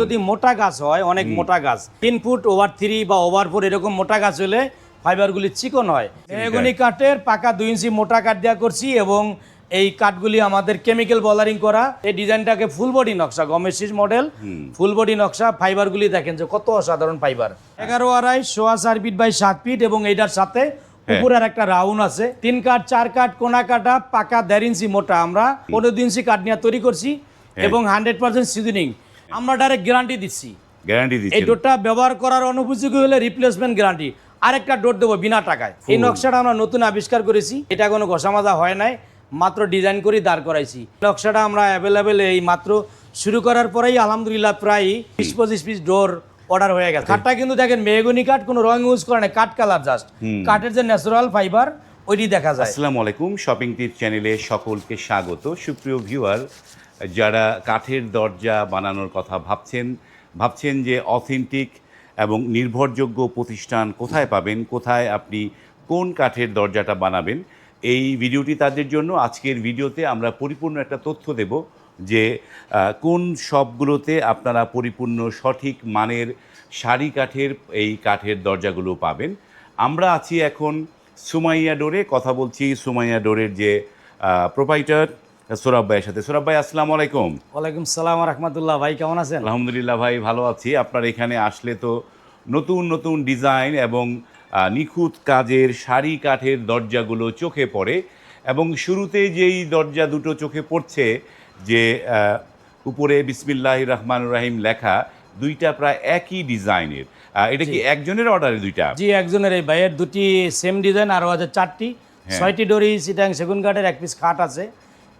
যদি মোটা গাছ হয় অনেক মোটা গাছ তিন ফুট ওভার থ্রি বা ওভার ফোর এরকম মোটা গাছ হলে ফাইবারগুলি চিকন হয়। মেহগনি কাঠের পাকা দুই ইঞ্চি মোটা কাঠ দেওয়া করছি এবং এই কাঠগুলি আমাদের কেমিক্যাল বলারিং করা। এই ডিজাইনটাকে ফুল বডি নকশা গমেশিস মডেল ফুল বডি নকশা ফাইবারগুলি দেখেন যে কত অসাধারণ ফাইবার এগারো আড়াই সোয়া চার ফিট বাই সাত ফিট এবং এইটার সাথে উপরের একটা রাউন্ড আছে। তিন কাঠ চার কাঠ কোনা কাটা পাকা দেড় ইঞ্চি মোটা আমরা। পনেরো ইঞ্চি কাঠ নিয়ে তৈরি করছি এবং হান্ড্রেড পার্সেন্ট সিজনিং আমরা ডাইরেক্ট গ্যারান্টি দিচ্ছি। গ্যারান্টি দিচ্ছি। এই ডোরটা ব্যবহার করার অনুপযোগী হলে রিপ্লেসমেন্ট গ্যারান্টি আরেকটা ডোর দেবো বিনা টাকায়। এই নকশাটা আমরা নতুন আবিষ্কার করেছি। এটা কোনো ঘষামাজা হয় নাই। মাত্র ডিজাইন করে দাঁড় করাইছি। নকশাটা আমরা অ্যাভেলেবেল এই মাত্র শুরু করার পরেই আলহামদুলিল্লাহ প্রায় বিশ পঁচিশ পিস ডোর অর্ডার হয়ে গেছে। কাঠটা কিন্তু দেখেন মেহগনি কাঠ কোনো রং ইউজ করে না কাঠ কালার জাস্ট কাঠের যে ন্যাচারাল ফাইবার ওইটি দেখা যায়। আসসালামু আলাইকুম শপিং টিপ চ্যানেলে সকলকে স্বাগত। সুপ্রিয় ভিউয়ার যারা কাঠের দরজা বানানোর কথা ভাবছেন ভাবছেন যে অথেন্টিক এবং নির্ভরযোগ্য প্রতিষ্ঠান কোথায় পাবেন, কোথায় আপনি কোন কাঠের দরজাটা বানাবেন, এই ভিডিওটি তাদের জন্য। আজকের ভিডিওতে আমরা পরিপূর্ণ একটা তথ্য দেব যে কোন সবগুলোতে আপনারা পরিপূর্ণ সঠিক মানের সারি কাঠের এই কাঠের দরজাগুলো পাবেন। আমরা আছি এখন সুমাইয়া ডোরে, কথা বলছি সুমাইয়া ডোরের যে প্রোপাইটার সোরাব ভাইয়ের সাথে। সোরাব ভাই আসসালামু আলাইকুম। ওয়ালাইকুম সালাম রহমতুল্লাহ ভাই কেমন আছেন? আলহামদুলিল্লাহ ভাই ভালো আছি। আপনার এখানে আসলে তো নতুন নতুন ডিজাইন এবং নিখুঁত কাজের শাড়ি কাঠের দরজাগুলো চোখে পড়ে এবং শুরুতে যেই দরজা দুটো চোখে পড়ছে যে উপরে বিসমিল্লাহ রহমান রাহিম লেখা দুইটা প্রায় একই ডিজাইনের। এটা কি একজনের অর্ডারে দুইটা? জি একজনের এই ভাইয়ের দুটি সেম ডিজাইন আরও আছে চারটি। ছয়টি ডরি সিটাং সেগুন কাঠের এক পিস খাট আছে।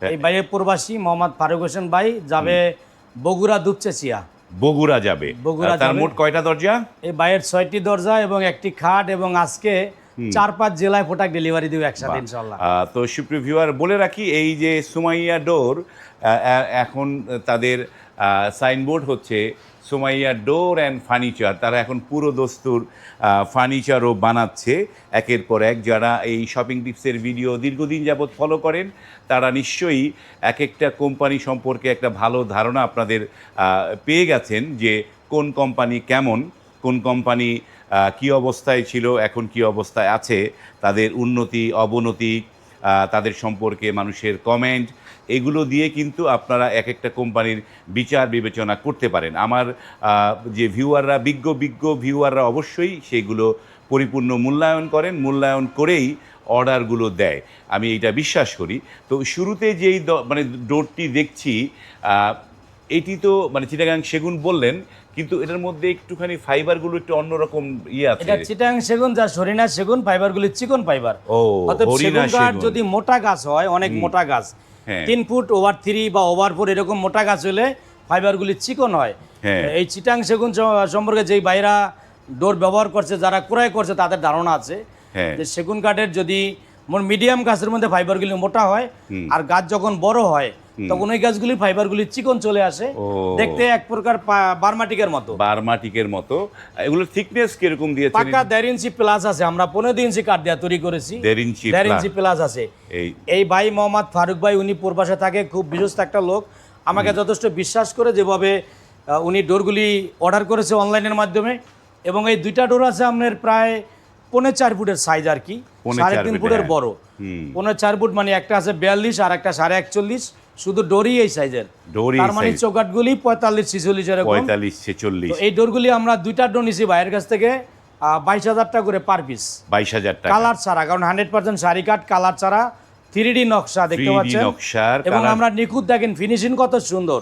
এই ভাইয়ের প্রবাসী মোহাম্মদ ফারুক হোসেন ভাই যাবে বগুড়া দুপচেচিয়া। বগুড়া যাবে। বগুড়া তার মোট কয়টা দরজা? এই বাইরের ছয়টি দরজা এবং একটি খাট এবং আজকে চার পাঁচ জেলায় ফোটাক ডেলিভারি দিব একসাথে ইনশাল্লাহ তো সুপ্রিয় ভিউয়ার বলে রাখি এই যে সুমাইয়া ডোর এখন তাদের সাইনবোর্ড হচ্ছে সুমাইয়া ডোর অ্যান্ড ফার্নিচার, তারা এখন পুরো দস্তুর ফার্নিচারও বানাচ্ছে। একের পর এক যারা এই শপিং টিপসের ভিডিও দীর্ঘদিন যাবৎ ফলো করেন, তারা নিশ্চয়ই এক একটা কোম্পানি সম্পর্কে একটা ভালো ধারণা আপনাদের পেয়ে গেছেন যে কোন কোম্পানি কেমন, কোন কোম্পানি কি অবস্থায় ছিল, এখন কি অবস্থায় আছে, তাদের উন্নতি, অবনতি তাদের সম্পর্কে মানুষের কমেন্ট এগুলো দিয়ে কিন্তু আপনারা এক একটা কোম্পানির বিচার বিবেচনা করতে পারেন। আমার যে ভিউয়াররা বিজ্ঞ বিজ্ঞ ভিউয়াররা অবশ্যই সেগুলো পরিপূর্ণ মূল্যায়ন করেন মূল্যায়ন করেই অর্ডারগুলো দেয়। আমি এটা বিশ্বাস করি। তো শুরুতে যেই মানে ডোরটি দেখছি এটি তো মানে চিটাগাং সেগুন বললেন কিন্তু এটার মধ্যে একটুখানি ফাইবারগুলো একটু অন্যরকম ইয়ে আছে। এটা চিটাং সেগুন যা সরিনা সেগুন ফাইবারগুলি চিকন ফাইবার। ও হরিণা সেগুন। যদি মোটা গাছ হয় অনেক মোটা গাছ। তিন ফুট ওভার থ্রি বা ওভার ফোর এরকম মোটা গাছ হলে ফাইবারগুলি চিকন হয় হ্যাঁ। এই চিটাং সেগুন সম্পর্কে যেই বাইরা ডোর ব্যবহার করছে যারা ক্রয় করছে তাদের ধারণা আছে হ্যাঁ। যে সেগুন কাঠের যদি মিডিয়াম গাছের মধ্যে ফাইবারগুলি মোটা হয় আর গাছ যখন বড় হয় তখন ওই গাছগুলির ফাইবারগুলি চিকন চলে আসে। দেখতে এক প্রকার বার্মাটিকের মতো। বার্মাটিকের মতো। এগুলোর থিকনেস কীরকম দিয়েছেন পাকা দেড় ইঞ্চি প্লাস আছে। আমরা পনেরো ইঞ্চি কাঠ দেওয়া তৈরি করেছি। দেড় ইঞ্চি দেড় ইঞ্চি প্লাস আছে। এই ভাই মোহাম্মদ ফারুক ভাই উনি প্রবাসে থাকে খুব বিশ্বস্ত একটা লোক। আমাকে যথেষ্ট বিশ্বাস করে যেভাবে উনি ডোরগুলি অর্ডার করেছে অনলাইনের মাধ্যমে। এবং এই দুইটা ডোর আছে আপনার প্রায় পৌনে চার ফুটের সাইজ আর কি। সাড়ে তিন ফুটের। বড়। হুম। পৌনে চার ফুট মানে একটা আছে বিয়াল্লিশ আর একটা সাড়ে একচল্লিশ। শুধু ডোরই এই সাইজের ডোরই তার মানে চৌকাটগুলি পঁয়তাল্লিশ ছিচল্লিশ এরকম। পঁয়তাল্লিশ ছেচল্লিশ। এই ডোরগুলি আমরা দুইটা ডোর নিছি ভাইয়ের কাছ থেকে বাইশ হাজার টাকা করে পার পিস বাইশ হাজার টাকা। কালার ছাড়া কারণ hundred percent sari cut colour ছাড়া থ্রি ডি নকশা দেখতে 3D পাচ্ছেন। নকশার এবং আমরা নিখুঁত দেখেন ফিনিশিং কত সুন্দর।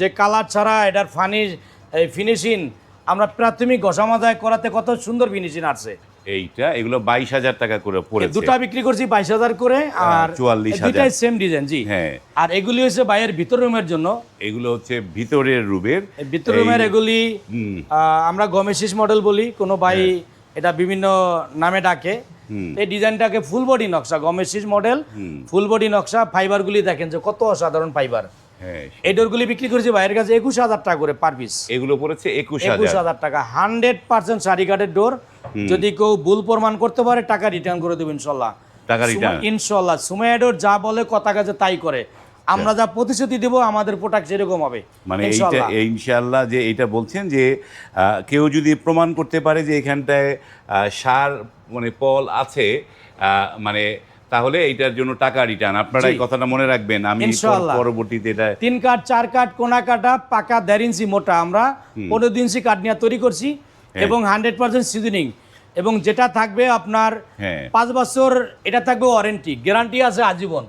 যে কালার ছাড়া এটার ফানি এই ফিনিশিং আমরা প্রাথমিক ঘষামাজায় করাতে কত সুন্দর ফিনিশিং আছে এইটা এগুলো বাইশ হাজার টাকা করে পড়েছে। দুটা বিক্রি করছি বাইশ হাজার করে আর 44,000 এই দুটাই সেম ডিজাইন জি। হ্যাঁ। আর এগুলি হচ্ছে বাইরের ভিতর রুমের জন্য। এগুলো হচ্ছে ভিতরের রুমের। ভিতর রুমের এগুলি আমরা গমেশিস মডেল বলি কোনো ভাই এটা বিভিন্ন নামে ডাকে। এই ডিজাইনটাকে ফুল বডি নকশা গমেশিস মডেল ফুল বডি নকশা ফাইবারগুলি দেখেন যে কত অসাধারণ ফাইবার। হ্যাঁ। এই ডোরগুলি বিক্রি করেছি বাইরের কাছে একুশ হাজার টাকা করে পার পিস এগুলো পড়েছে একুশ একুশ হাজার হাজার টাকা হান্ড্রেড পার্সেন্ট কাঠের ডোর যদি কেউ ভুল প্রমাণ করতে পারে টাকা রিটার্ন করে দেবো ইনশাল্লাহ। টাকা? ইনশাল্লাহ। সুমাইয়া ডোর যা বলে কথা কাজে তাই করে। আমরা যা প্রতিশ্রুতি দেব আমাদের প্রোডাক্ট সেরকম হবে মানে এইটা ইনশাআল্লাহ। যে এইটা বলছেন যে কেউ যদি প্রমাণ করতে পারে যে এখানটায় সার মানে পল আছে মানে তাহলে এইটার জন্য টাকা রিটার্ন আপনারা এই কথাটা মনে রাখবেন। আমি পরবর্তীতে এটা তিন কাঠ চার কাঠ কোনা কাটা পাকা দেড় ইঞ্চি মোটা আমরা পনেরো ইঞ্চি কাঠ নিয়ে তৈরি করছি। এবং হান্ড্রেড পার্সেন্ট সিজনিং। এবং যেটা থাকবে আপনার হ্যাঁ। পাঁচ বছর এটা থাকবে ওয়ারেন্টি। গ্যারান্টি আছে আজীবন।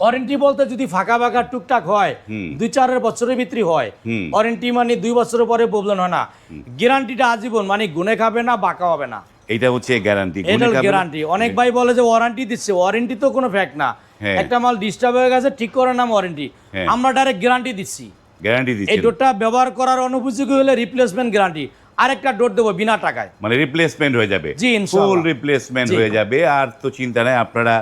ওয়ারেন্টি বলতে যদি ফাঁকা ফাঁকা টুকটাক হয় দুই চার বছরের ভিতরে হয় ওয়ারেন্টি মানে দুই বছরের পরে প্রবলেম হয় না। গ্যারান্টিটা আজীবন মানে গুনে খাবে না বাঁকা হবে না। এটা হচ্ছে গ্যারান্টি। এটা গ্যারান্টি। অনেক ভাই বলে যে ওয়ারেন্টি দিচ্ছে ওয়ারেন্টি তো কোনো ফ্যাক্ট না। হ্যাঁ। একটা মাল ডিস্টার্ব হয়ে গেছে ঠিক করার নাম ওয়ারেন্টি। হ্যাঁ। আমরা ডাইরেক্ট গ্যারান্টি দিচ্ছি। গ্যারান্টি দিচ্ছি এই ডোরটা ব্যবহার করার অনুপযোগী হলে রিপ্লেসমেন্ট গ্যারান্টি আরেকটা ডোর দেবো বিনা টাকায়। মানে রিপ্লেসমেন্ট হয়ে যাবে। জি, ফুল রিপ্লেসমেন্ট হয়ে যাবে। আর তো চিন্তা নাই আপনারা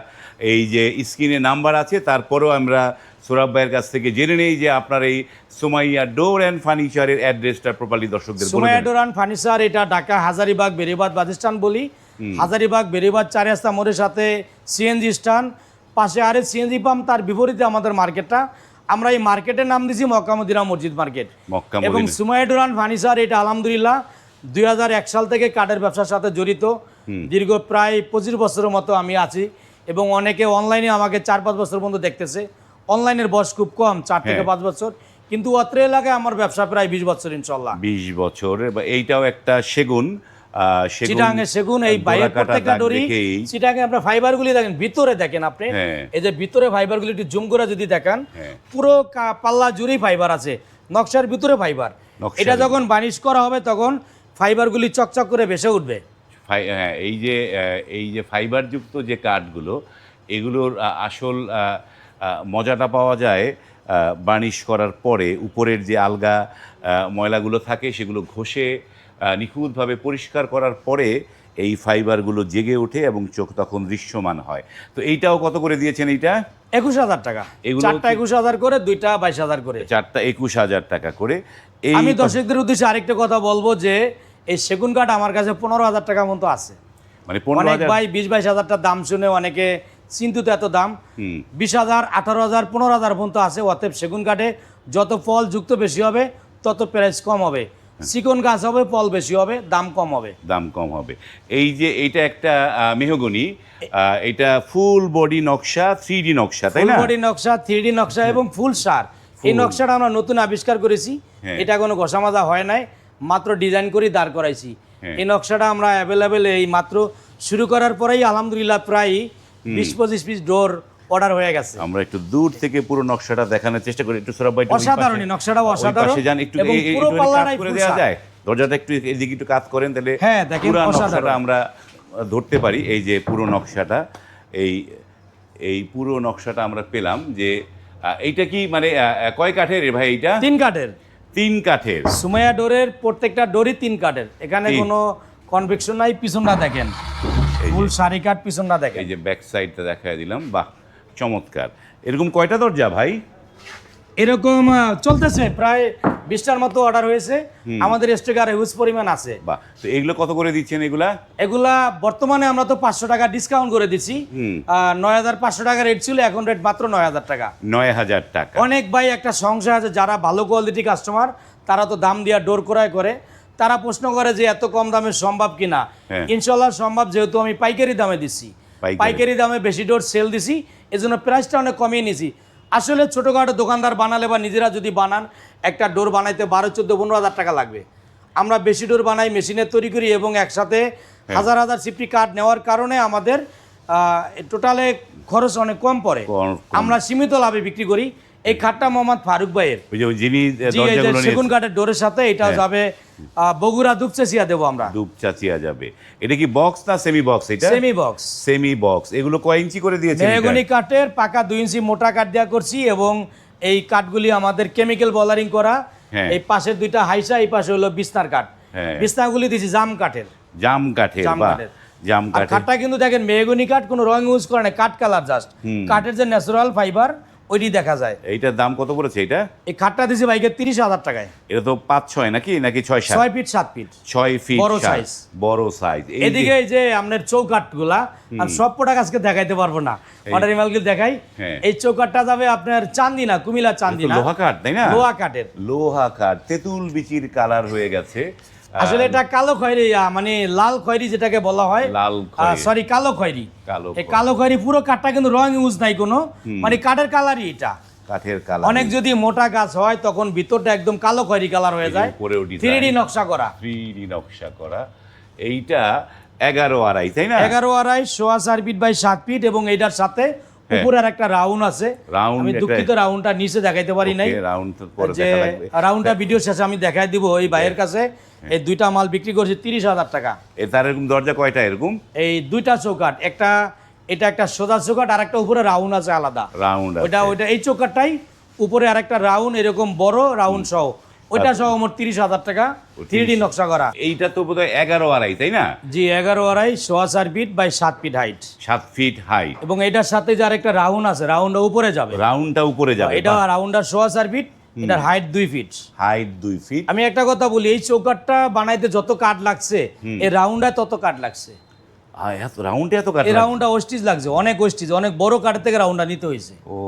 এই যে স্ক্রিনে নাম্বার আছে তারপরেও আমরা সৌরভ ভাইয়ের কাছ থেকে জেনে নেই যে আপনার এই সোমাইয়া ডোর অ্যান্ড ফার্নিচারের অ্যাড্রেসটা প্রপারলি দর্শকদের সুমাইয়া দেন। ডোরান ফার্নিচার এটা ঢাকা হাজারিবাগ বেরিবাদ বাসস্ট্যান্ড বলি। হাজারিবাগ বেরিবাদ চার রাস্তা মোড়ের সাথে সিএনজি স্টান পাশে আরে সিএনজি পাম্প তার বিপরীতে আমাদের মার্কেটটা আমরা এই মার্কেটের নাম দিয়েছি মক্কা মদিনা মসজিদ মার্কেট। এবং। সুমাইয়া ডোরান ফার্নিচার এটা আলহামদুলিল্লাহ দুই হাজার এক সাল থেকে কাঠের ব্যবসার সাথে জড়িত। দীর্ঘ প্রায় পঁচিশ বছরের মতো আমি আছি এবং অনেকে অনলাইনে আমাকে চার পাঁচ বছর পর্যন্ত দেখতেছে। অনলাইনের বয়স খুব কম চার থেকে হ্যাঁ। পাঁচ বছর। কিন্তু অত্র এলাকায় আমার ব্যবসা প্রায় বিশ বছর ইনশাল্লাহ বিশ বছর এইটাও একটা সেগুন। চিটাঙে সেগুন এই বাইরের ডোরাকাটা প্রত্যেকটা দাগ ডরি চিটাঙে আপনার ফাইবার গুলি দেখেন ভিতরে দেখেন আপনি হ্যাঁ। এই যে ভিতরে ফাইবার গুলি একটু জুম করে যদি দেখেন হ্যাঁ। পুরো কা- পাল্লা জুড়েই ফাইবার আছে নকশার ভিতরে ফাইবার এটা যখন বানিশ করা হবে তখন ফাইবার গুলি চকচক করে ভেসে উঠবে হ্যাঁ এই যে এই যে ফাইবারযুক্ত যে কাঠগুলো এগুলোর আসল মজাটা পাওয়া যায় আহ, বার্নিশ করার পরে উপরের যে আলগা ময়লাগুলো থাকে সেগুলো ঘষে নিখুঁতভাবে পরিষ্কার করার পরে এই ফাইবারগুলো জেগে ওঠে এবং চোখ তখন দৃশ্যমান হয়। তো এইটাও কত করে দিয়েছেন এইটা? একুশ হাজার টাকা। চারটা একুশ হাজার করে দুইটা বাইশ হাজার করে। চারটা একুশ হাজার টাকা করে। এই আমি দর্শকদের উদ্দেশ্যে আরেকটা কথা বলব যে এই সেগুন কাঠ আমার কাছে পনেরো হাজার টাকা মতো আছে। মানে পনেরো অনেক ভাই বিশ বাইশ হাজারটা দাম শুনে অনেকে চিন্তিত এত দাম। বিশ হাজার আঠারো হাজার পনেরো হাজার পর্যন্ত আছে। অতএব সেগুন কাঠে যত ফল যুক্ত বেশি হবে তত প্রাইস কম হবে। চিকন গাছ হবে ফল বেশি হবে দাম কম হবে। দাম কম হবে। এই যে এইটা একটা মেহগনি এটা ফুল বডি নকশা থ্রি ডি নকশা তাই না? বডি নকশা থ্রি ডি নকশা এবং ফুল সার। এই নকশাটা আমরা নতুন আবিষ্কার করেছি। হ্যাঁ। এটা কোনো ঘষা মাজা হয় নাই মাত্র ডিজাইন করে দাঁড় করাইছি। হ্যাঁ। এই নকশাটা আমরা অ্যাভেলেবেল এই মাত্র শুরু করার পরেই আলহামদুলিল্লাহ প্রায় বিশ পঁচিশ পিস ডোর অর্ডার হয়ে গেছে। আমরা একটু দূর থেকে পুরো নকশাটা দেখানোর চেষ্টা করি একটু সৌরভ ভাই অসাধারণ নকশাটা অসাধারণ। যান একটু পুরো পাল্লাটাই করে দেওয়া যায়। দরজাটা একটু এদিকে একটু কাজ করেন তাহলে হ্যাঁ, দেখেন। নকশাটা আমরা ধরতে পারি এই যে পুরো নকশাটা এই এই পুরো নকশাটা আমরা পেলাম যে এইটা কি মানে কয় কাঠের ভাই এইটা? তিন কাঠের। তিন কাঠের। সুমাইয়া ডোরের প্রত্যেকটা ডোরই তিন কাঠের। এখানে। কোনো কনভেকশন নাই পিছনটা দেখেন। ফুল সারি কাঠ পিছনটা দেখেন। এই যে ব্যাক সাইডটা দেখা দিলাম বাহ। চমৎকার। এরকম কয়টা দরজা ভাই? এরকম চলতেছে। প্রায় বিশটার মতো অর্ডার হয়েছে। আমাদের স্টকে আর হিউজ পরিমাণ আছে। বাহ তো এগুলো কত করে দিচ্ছেন এগুলা? এগুলা বর্তমানে আমরা তো পাঁচশো টাকা ডিসকাউন্ট করে দিচ্ছি। নয় হাজার পাঁচশো টাকা রেট ছিল এখন রেট মাত্র নয় হাজার টাকা। নয় হাজার টাকা। অনেক ভাই একটা সংশয় আছে যারা ভালো কোয়ালিটি কাস্টমার তারা তো দাম দিয়া ডোর ক্রয় করে। তারা প্রশ্ন করে যে এত কম দামে সম্ভব কিনা? হ্যাঁ। ইনশাল্লাহ সম্ভব যেহেতু আমি পাইকারি দামে দিচ্ছি। পাইকারি। পাইকারি দামে বেশি ডোর সেল দিছি। এজন্য প্রাইসটা অনেক কমিয়ে নিয়েছি আসলে ছোটোখাটো দোকানদার বানালে বা নিজেরা যদি বানান একটা ডোর বানাইতে বারো চোদ্দ পনেরো হাজার টাকা লাগবে আমরা বেশি ডোর বানাই মেশিনের তৈরি করি এবং একসাথে হ্যাঁ। হাজার হাজার সিফটি কার্ড নেওয়ার কারণে আমাদের টোটালে খরচ অনেক কম পড়ে। আমরা সীমিত লাভে বিক্রি করি এই খাটটা মোহাম্মদ ফারুক ভাইয়ের। যিনি সেগুন কাঠের ডোরের সাথে এটা হ্যাঁ। যাবে বগুড়া দুপচেসিয়া দেবো আমরা। ডুব চাচিয়া যাবে। এটা কি বক্স না সেমি বক্স এটা? সেমি বক্স সেমি বক্স এগুলো কয় ইঞ্চি করে দিয়েছে? মেহগনি কাঠের পাকা দুই ইঞ্চি মোটা কাঠ দেওয়া করছি এবং এই কাঠগুলি আমাদের কেমিক্যাল বলারিং করা। হ্যাঁ। এই পাশের দুইটা হাইসা এই পাশে হলো বিস্তার কাঠ। হ্যাঁ। বিছনাগুলি দিছি জাম কাঠের। জাম কাঠের জাম কাঠের। জাম কাঠের। কাঠটা কিন্তু দেখেন মেহগনি কাঠ কোনো রং ইউজ করে না কাঠ কালার জাস্ট কাঠের যে ন্যাচারাল ফাইবার ওইটি দেখা যায়। এইটার দাম কত পড়েছে এটা এই খাটটা দিয়েছি তিরিশ হাজার টাকায়। এটা তো পাঁচ ছয় নাকি? নাকি ছয় সাত? ছয় ফিট সাত ফিট। ছয় ফিট বড় size। বড় সাইজ এদিকে এই যে আপনার চৌকাটগুলা আমি সব প্রোডাক্ট আজকে দেখাইতে পারব না। অর্ডার ইমেলগুলো দেখাই। হ্যাঁ। এই চৌকাটটা যাবে আপনার চান্দি না কুমিল্লা চান্দি লোহা কাঠ তাই না? লোহা কাঠের। লোহা কাঠ তেঁতুল বিচির কালার হয়ে গেছে। আসলে এটা কালো খয়েরি মানে লাল খয়েরি যেটাকে বলা হয়। লাল সরি কালো খয়েরি। কালো এই কালো খয়েরি পুরো কাঠটা কিন্তু রং ইউজ নাই কোনো। মানে কাঠের কালারই এটা। কাঠের কালার অনেক যদি মোটা গাছ হয় তখন ভিতরটা একদম কালো খয়েরি কালার হয়ে যায়। থ্রি ডি নকশা করা। থ্রি ডি নকশা করা। এইটা এগারো আড়াই তাই না? এগারো আড়াই সোয়া চার ফিট বাই সাত ফিট এবং এইটার সাথে উপরে আর একটা রাউন্ড আছে। আমি দুঃখিত রাউন্ডটা নিচে দেখাইতে পারি নাই। রাউন্ডটা ভিডিও শেষে আমি দেখাই দিব এই ভাইয়ের কাছে। এই দুইটা মাল বিক্রি করছি তিরিশ হাজার টাকা। তার এরকম দরজা কয়টা এরকম? এই দুইটা চৌকাট একটা এটা একটা সোজা চৌকাট আর একটা উপরে রাউন্ড আছে আলাদা। রাউন্ড ওইটা ওইটা এই চৌকাটটাই উপরে আর একটা রাউন্ড এরকম বড় রাউন্ড সহ। ওইটা সহ মোট তিরিশ হাজার টাকা থ্রি নকশা করা। এইটা তো বোধহয় এগারো আড়াই তাই না? জি এগারো আড়াই সোয়া চার ফিট বাই সাত ফিট হাইট সাত ফিট হাইট এবং এটার সাথে যে আরেকটা রাউন্ড আছে রাউন্ডটা উপরে যাবে। রাউন্ডটা উপরে যাবে এটা রাউন্ডার সোয়া চার ফিট এটার হাইট দুই ফিট। হাইট দুই ফিট। আমি একটা কথা বলি এই চৌকাটটা বানাইতে যত কাঠ লাগছে এই রাউন্ডায় তত কাঠ লাগছে। রাউন্ডে এত কাঠ রাউন্ডটা ওস্টিজ লাগছে অনেক ওস্টিজ অনেক বড় কাঠ থেকে রাউন্ডটা নিতে হয়েছে। ও।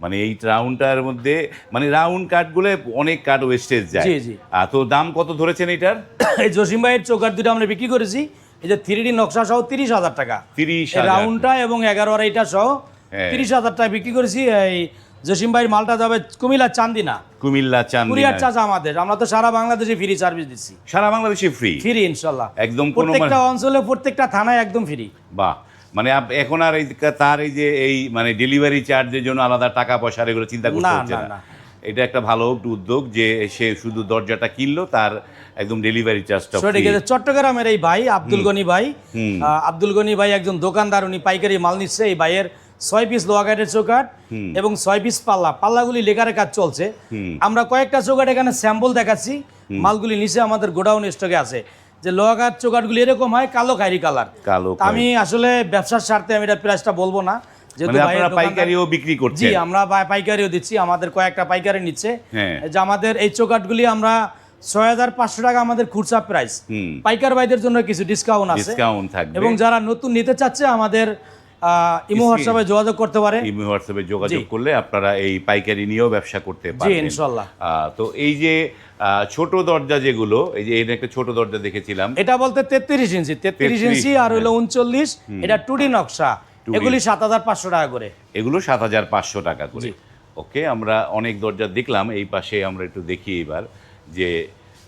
মানে এই রাউন্ডটার মধ্যে মানে রাউন্ড কাঠগুলো অনেক কাঠ ওয়েস্টেজ যায়। জি, জি। আর তো দাম কত ধরেছেন এটার? এই জসিম ভাইয়ের চৌকাট দুটো আমরা বিক্রি করেছি। এই যে থ্রি ডি নকশা সহ তিরিশ হাজার টাকা। তিরিশ রাউন্ডটা এবং এগারো আড়াইটা সহ হ্যাঁ। তিরিশ হাজার টাকা বিক্রি করেছি। এই জসিম ভাইয়ের মালটা যাবে কুমিল্লা চান্দিনা। কুমিল্লা চান্দিনা। কুরিয়ার চার্জ আমাদের। আমরা তো সারা বাংলাদেশে ফ্রি সার্ভিস দিচ্ছি। সারা বাংলাদেশে ফ্রি ফ্রি ইনশাল্লাহ। একদম প্রত্যেকটা অঞ্চলে প্রত্যেকটা থানায় একদম ফ্রি বাহ। মানে এখন আর এই তার এই যে এই মানে ডেলিভারি চার্জের জন্য আলাদা টাকা পয়সা এগুলো চিন্তা করতে হচ্ছে না। এটা একটা ভালো উদ্যোগ যে সে শুধু দরজাটা কিনলো তার একদম ডেলিভারি চার্জটা। চট্টগ্রামের এই ভাই আব্দুল গনি ভাই আব্দুল গনি ভাই একজন দোকানদার উনি পাইকারি মাল নিচ্ছে এই ভাইয়ের ছয় পিস লোহাগাটের চৌকাট এবং ছয় পিস পাল্লা। পাল্লাগুলি লেখারের কাজ চলছে। আমরা কয়েকটা চৌকাট এখানে স্যাম্পল দেখাচ্ছি। মালগুলি নিচে আমাদের গোডাউন স্টকে আছে। যে লোহাগাট চৌকাটগুলি এরকম হয় কালো কারি কালার। কালো আমি আসলে ব্যবসার স্বার্থে আমি এটা প্রাইসটা বলব না। মানে পাইকারিও বিক্রি জি আমরা পাইকারিও দিচ্ছি আমাদের কয়েকটা পাইকারি নিচ্ছে। হ্যাঁ। যে আমাদের এই চৌকাটগুলি আমরা ছয় হাজার পাঁচশো টাকা আমাদের খুচরা প্রাইস। পাইকার ভাইদের জন্য কিছু ডিসকাউন্ট আছে। ডিসকাউন্ট থাকবে। এবং যারা নতুন নিতে চাচ্ছে আমাদের ইমো হোয়াটসঅ্যাপে যোগাযোগ করতে পারে। ইমো হোয়াটসঅ্যাপে যোগাযোগ করলে আপনারা এই পাইকারি নিয়েও ব্যবসা করতে জি পারবেন। ইনশাল্লাহ তো এই যে ছোট দরজা যেগুলো এই যে এটা একটা ছোট দরজা দেখেছিলাম। এটা বলতে তেত্রিশ ইঞ্চি তেত্রিশ 33 ইঞ্চি আর হলো উনচল্লিশ। এটা টুডি নকশা। এগুলি সাত হাজার পাঁচশো টাকা করে। এগুলো সাত হাজার পাঁচশো টাকা করে। ওকে আমরা অনেক দরজা দেখলাম এই পাশে আমরা একটু দেখি এবার যে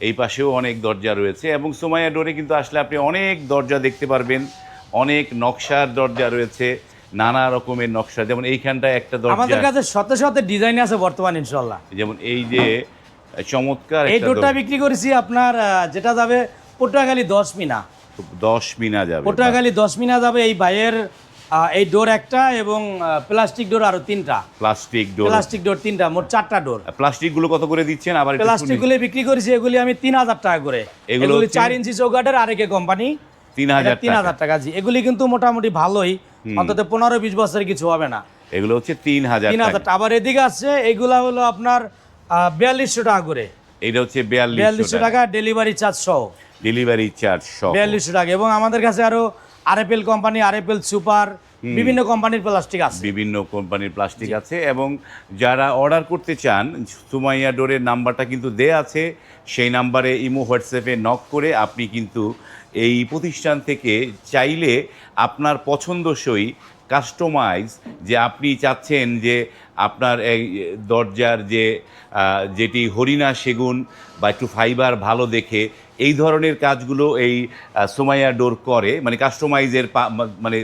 এই পাশেও অনেক দরজা রয়েছে এবং সোমাইয়া ডোরে কিন্তু আসলে আপনি অনেক দরজা দেখতে পারবেন। অনেক নকশার দরজা রয়েছে নানা রকমের নকশা। যেমন এইখানটায় একটা দরজা। আমাদের কাছে শত শত ডিজাইন আছে বর্তমান ইনশাল্লাহ যেমন এই যে চমৎকার এই ডোরটা বিক্রি করেছি আপনার যেটা যাবে পটুয়াখালী দশ মিনা। দশ মিনা যাবে। পটুয়াখালী দশ মিনা যাবে এই ভাইয়ের এই ডোর একটা এবং প্লাস্টিক ডোর আরও তিনটা। প্লাস্টিক ডোর। প্লাস্টিক ডোর তিনটা মোট চারটা ডোর। প্লাস্টিকগুলো কত করে দিচ্ছেন? আবার প্লাস্টিক। গুলি বিক্রি করেছি এগুলি আমি তিন হাজার টাকা করে। এগুলো চার ইঞ্চি চৌকাটের আরেকে কোম্পানি। তিন হাজার তিন টাকা হাজার টাকা। জি এগুলি কিন্তু মোটামুটি ভালোই। অন্তত পনেরো বিশ বছরের কিছু হবে না। এগুলো হচ্ছে তিন হাজার তিন হাজার আবার এদিকে আছে এগুলা হলো আপনার বিয়াল্লিশশো টাকা করে। এটা হচ্ছে বিয়াল্লিশশো টাকা। ডেলিভারি চার্জ সহ। ডেলিভারি চার্জ সব বিয়াল্লিশশো টাকা। এবং আমাদের কাছে আরও আরএফএল কোম্পানি আরএফএল সুপার বিভিন্ন কোম্পানির প্লাস্টিক আছে। বিভিন্ন কোম্পানির প্লাস্টিক আছে এবং যারা অর্ডার করতে চান সুমাইয়া ডোরের নাম্বারটা কিন্তু দেয়া আছে। সেই নাম্বারে ইমো হোয়াটসঅ্যাপে নক করে আপনি কিন্তু এই প্রতিষ্ঠান থেকে চাইলে আপনার পছন্দসই কাস্টমাইজ যে আপনি চাচ্ছেন যে আপনার এই দরজার যে যেটি হরিণা সেগুন বা একটু ফাইবার ভালো দেখে এই ধরনের কাজগুলো এই সোমাইয়া ডোর করে মানে কাস্টমাইজের মানে।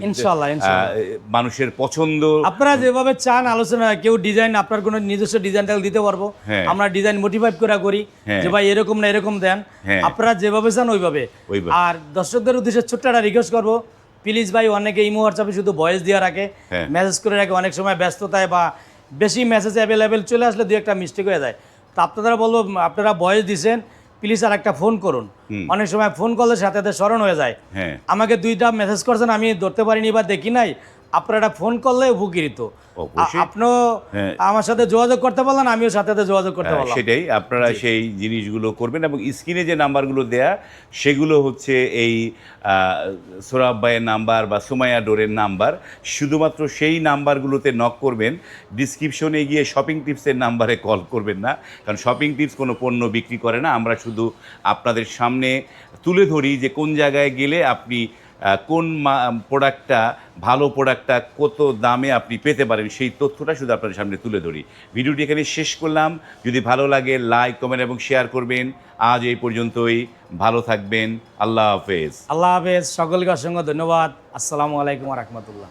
মানুষের পছন্দ আপনারা যেভাবে চান আলোচনা কেউ ডিজাইন আপনার কোনো নিজস্ব ডিজাইনটা দিতে পারব হ্যাঁ। আমরা ডিজাইন মোটিফাইভ করে করি হ্যাঁ। যে ভাই এরকম না এরকম দেন হ্যাঁ। আপনারা যেভাবে চান ওইভাবে। আর দর্শকদের উদ্দেশ্যে ছোট্ট একটা রিকোয়েস্ট করব প্লিজ ভাই অনেকে ইমো হোয়াটসঅ্যাপে শুধু ভয়েস দিয়ে রাখে। মেসেজ করে রাখে অনেক সময় ব্যস্ততায় বা বেশি মেসেজ অ্যাভেলেবেল চলে আসলে দু একটা মিস্টেক হয়ে যায় তো আপনারা বলব আপনারা ভয়েস দিছেন প্লিজ আর একটা ফোন করুন। অনেক সময় ফোন করলে সাথে সাথে স্মরণ হয়ে যায়। হ্যাঁ। আমাকে দুইটা মেসেজ করছেন আমি ধরতে পারিনি বা দেখি নাই। আপনারা ফোন করলে উপকৃত। আপনিও হ্যাঁ। আমার সাথে যোগাযোগ করতে পারলেন আমিও সাথে সাথে যোগাযোগ করতে হ্যাঁ, পারলাম সেটাই। আপনারা সেই জিনিসগুলো করবেন এবং স্ক্রিনে যে নাম্বারগুলো দেয়া সেগুলো হচ্ছে এই সোরাব ভাইয়ের নাম্বার বা সুমাইয়া ডোরের নাম্বার। শুধুমাত্র সেই নাম্বারগুলোতে নক করবেন। ডিসক্রিপশনে গিয়ে শপিং টিপসের নাম্বারে কল করবেন না। কারণ শপিং টিপস কোনো পণ্য বিক্রি করে না। আমরা শুধু আপনাদের সামনে তুলে ধরি যে কোন জায়গায় গেলে আপনি কোন প্রোডাক্টটা ভালো প্রোডাক্টটা কত দামে আপনি পেতে পারেন, সেই তথ্যটা শুধু আপনাদের সামনে তুলে ধরি। ভিডিওটি এখানে শেষ করলাম। যদি ভালো লাগে লাইক কমেন্ট এবং শেয়ার করবেন। আজ এই পর্যন্তই। ভালো থাকবেন। আল্লাহ হাফেজ। আল্লাহ হাফেজ। সকলকে অসংখ্য ধন্যবাদ। আসসালামু আলাইকুম রহমতুল্লাহ।